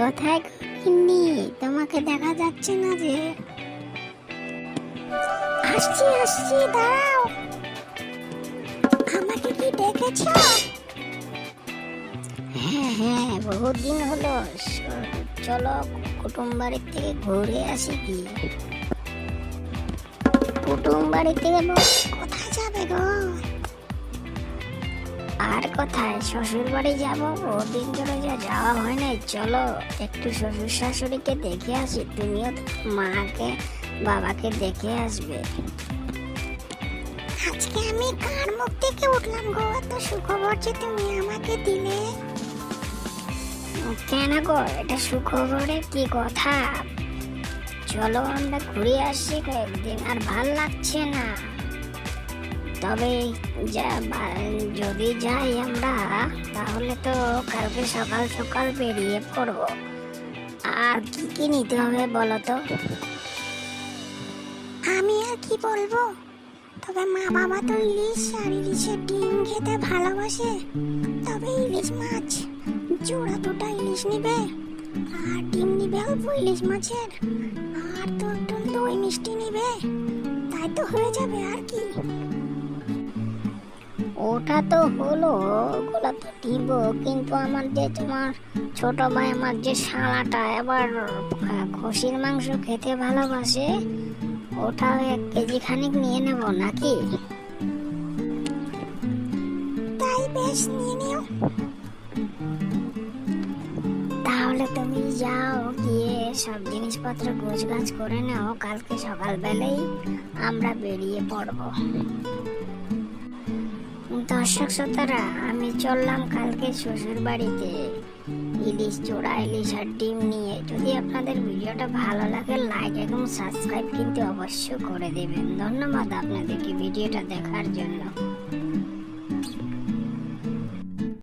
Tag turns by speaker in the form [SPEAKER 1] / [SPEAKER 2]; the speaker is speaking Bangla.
[SPEAKER 1] কোথায় গিন্নি তোমাকে দেখা যাচ্ছে না যে। আসছি আসছি, দাঁড়াও। আমাকে কি ডেকেছ? হ্যাঁ হ্যাঁ বহুত দিন হলো, চলো কুটুম বাড়ির থেকে ঘুরে আসি কি? কুটুম বাড়ি থেকে কোথায় যাবে গো? আর কোথায় শ্বশুর বাড়ি যাব, বহুদিন ধরে যা যাওয়া হয় নাই। চলো, একটু শ্বশুর শাশুড়িকে দেখে আসি, তুমিও মাকে, বাবাকে দেখে আসবে। আজকে আমি কার মুখ থেকে উঠলাম গো? এত সুখবর যে তুমি আমাকে দিলে। কেন গো? এটা সুখবরের কি কথা? চলো আমরা ঘুরে আসি কয়েকদিন, আর ভালো লাগছে না। তবে যদি যাই আমরা, তাহলে তো কালকে সকাল সকাল বেরিয়ে পড়ব। আর কি কি নিতে হবে বলো তো? আমি আর কি বলব? তবে মা বাবা তো ইলিশ আর ইলিশের ডিম খেতে ভালোবাসে। তবে ইলিশ মাছ, জোড়া দুটা ইলিশ নিবে, আর ডিম নিবে অল্প ইলিশ মাছের। আর তো একটু দই মিষ্টি নিবে, তাই তো হয়ে যাবে আর কি। ওটা তো হলো ওগুলো তো দিব কিন্তু আমার যে তোমার ছোট ভাই আমার যে শালাটা এবার খসির মাংস খেতে ভালোবাসে ওটা এক কেজি খানিক নিয়ে নেব নাকি? তাই বেশ নিয়ে নিও। তাহলে তুমি যাও গিয়ে সব জিনিসপত্র গোছগাছ করে নাও কালকে সকালবেলাই আমরা বেরিয়ে পড়ব। দর্শক শ্রোতারা আমি চললাম কালকে শ্বশুর বাড়িতে ইলিশ চোড়া ইলিশ আর ডিম নিয়ে। যদি আপনাদের ভিডিওটা ভালো লাগে লাইক এবং সাবস্ক্রাইব কিন্তু অবশ্যই করে দেবেন। ধন্যবাদ আপনাদেরকে ভিডিওটা দেখার জন্য।